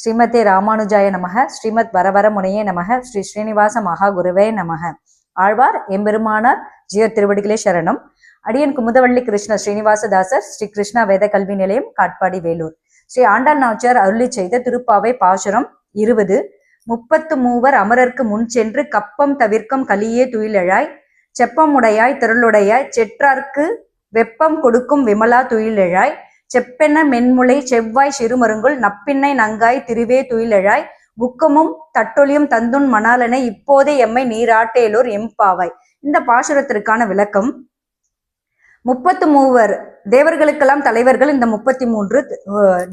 ஸ்ரீமதே ராமானுஜாய நமக ஸ்ரீமத் வரவர முனையே நமக ஸ்ரீ ஸ்ரீனிவாச மகா குருவே நமக. ஆழ்வார் எம்பெருமானார் ஜியோ திருவடிகளே சரணம். அடியன் குமுதவள்ளி கிருஷ்ண ஸ்ரீனிவாசதாசர் ஸ்ரீ கிருஷ்ணா வேத கல்வி நிலையம் காட்பாடி வேலூர். ஸ்ரீ ஆண்டாள் நாச்சியார் அருளி செய்த திருப்பாவை பாசுரம் இருபது. முப்பத்து மூவர் அமரர்க்கு முன் சென்று கப்பம் தவிர்க்கும் கலியே துயிலழாய் செப்பமுடையாய் திரளுடையாய் செற்றார்க்கு வெப்பம் கொடுக்கும் விமலா துயிலெழாய் செப்பென மென்முளை செவ்வாய் சிறுமருங்குள் நப்பின்னை நங்காய் திருவே துயிலெழாய். புக்கமும் தட்டொலியும் தந்துன் மணாலனை இப்போதே எம்மை நீராட்டேலூர் எம்பாவாய். இந்த பாசுரத்திற்கான விளக்கம். முப்பத்து மூவர் தேவர்களுக்கெல்லாம் தலைவர்கள் இந்த முப்பத்தி மூன்று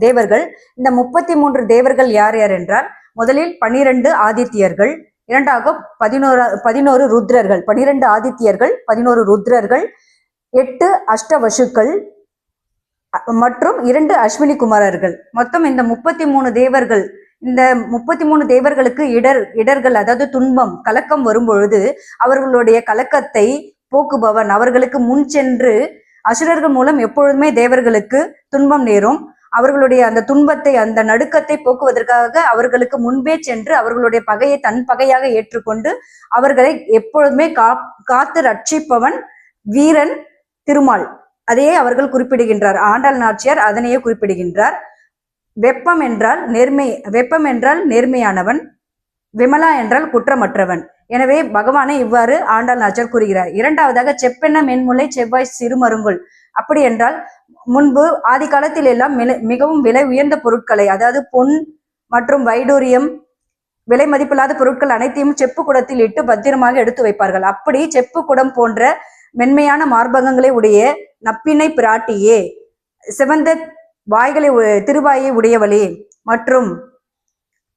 தேவர்கள். இந்த முப்பத்தி மூன்று தேவர்கள் யார் யார் என்றால் முதலில் பனிரெண்டு ஆதித்யர்கள் இரண்டாக பதினோரு பதினோரு ருத்ரர்கள். பனிரெண்டு ஆதித்யர்கள் பதினோரு ருத்ரர்கள் எட்டு அஷ்டவசுக்கள் மற்றும் இரண்டு அஸ்வினி குமாரர்கள். மொத்தம் இந்த முப்பத்தி மூணு தேவர்கள் இந்த முப்பத்தி மூணு தேவர்களுக்கு இடர் இடர்கள் அதாவது துன்பம் கலக்கம் வரும்பொழுது அவர்களுடைய கலக்கத்தை போக்குபவன். அவர்களுக்கு முன் சென்று அசுரர்கள் மூலம் எப்பொழுதுமே தேவர்களுக்கு துன்பம் நேரும். அவர்களுடைய அந்த துன்பத்தை அந்த நடுக்கத்தை போக்குவதற்காக அவர்களுக்கு முன்பே சென்று அவர்களுடைய பகையை தன் பகையாக ஏற்றுக்கொண்டு அவர்களை எப்பொழுதுமே கா காத்து ரட்சிப்பவன் வீரன் திருமால். அதையே அவர்கள் குறிப்பிடுகின்றார். ஆண்டாள் நாச்சியார் அதனையே குறிப்பிடுகின்றார். வெப்பம் என்றால் நேர்மை வெப்பம் என்றால் நேர்மையானவன் விமலா என்றால் குற்றமற்றவன். எனவே பகவானை இவ்வாறு ஆண்டாள் நாச்சியார் கூறுகிறார். இரண்டாவதாக செப்பெண்ண மென்முலை செவ்வாய் சிறுமருங்குள் அப்படி என்றால் முன்பு ஆதி காலத்தில் எல்லாம் மிகவும் விலை உயர்ந்த பொருட்களை அதாவது பொன் மற்றும் வைடூரியம் விலை மதிப்பில்லாத பொருட்கள் அனைத்தையும் செப்பு குடத்தில் இட்டு பத்திரமாக எடுத்து வைப்பார்கள். அப்படி செப்பு குடம் போன்ற மென்மையான மார்பகங்களை உடைய நப்பினை பிராட்டியே. சிவந்த வாய்களை உ- திருவாயை உடையவளே. மற்றும்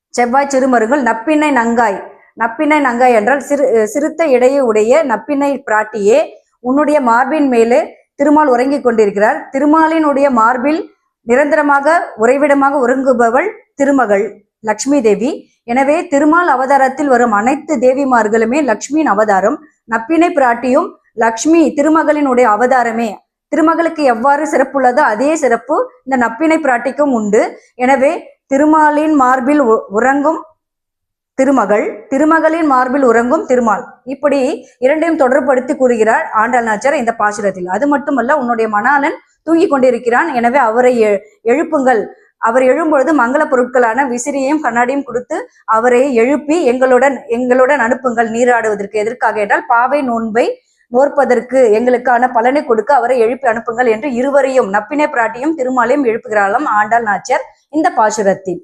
செவ்வாய் சிறுமருங்கள் நப்பினை நங்காய். நப்பினை நங்காய் என்றால் சிறு சிறுத்த இடையே உடைய நப்பினை பிராட்டியே. உன்னுடைய மார்பின் மேலே திருமால் உறங்கிக் கொண்டிருக்கிறார். திருமாலினுடைய மார்பில் நிரந்தரமாக உறைவிடமாக உறங்குபவள் திருமகள் லக்ஷ்மி தேவி. எனவே திருமால் அவதாரத்தில் வரும் அனைத்து தேவிமார்களுமே லக்ஷ்மியின் அவதாரம். நப்பினை பிராட்டியும் லக்ஷ்மி திருமகளினுடைய அவதாரமே. திருமகளுக்கு எவ்வாறு சிறப்புள்ளதோ அதே சிறப்பு இந்த நப்பினை பிராட்டிக்கும் உண்டு. எனவே திருமாலின் மார்பில் உ- உறங்கும் திருமகள் திருமகளின் மார்பில் உறங்கும் திருமால். இப்படி இரண்டையும் தொடர்படுத்தி கூறுகிறார் ஆண்டாள் நாச்சார் இந்த பாசுரத்தில். அது மட்டுமல்ல உன்னுடைய மணாளன் தூங்கிக் கொண்டிருக்கிறான். எனவே அவரை எழுப்புங்கள். அவர் எழும்பொழுது மங்கள பொருட்களான விசிறியையும் கண்ணாடியும் கொடுத்து அவரை எழுப்பி எங்களுடன் எங்களுடன் அனுப்புங்கள் நீராடுவதற்கு எதற்காக என்றால் பாவை நோன்பை நோற்பதற்கு எங்களுக்கான பலனை கொடுக்க அவரை எழுப்பி அனுப்புங்கள் என்று இருவரையும் நப்பினை பிராட்டியும் திருமாலையும் எழுப்புகிறாளாம் ஆண்டாள் நாச்சியார். இந்த பாசுரத்தில்.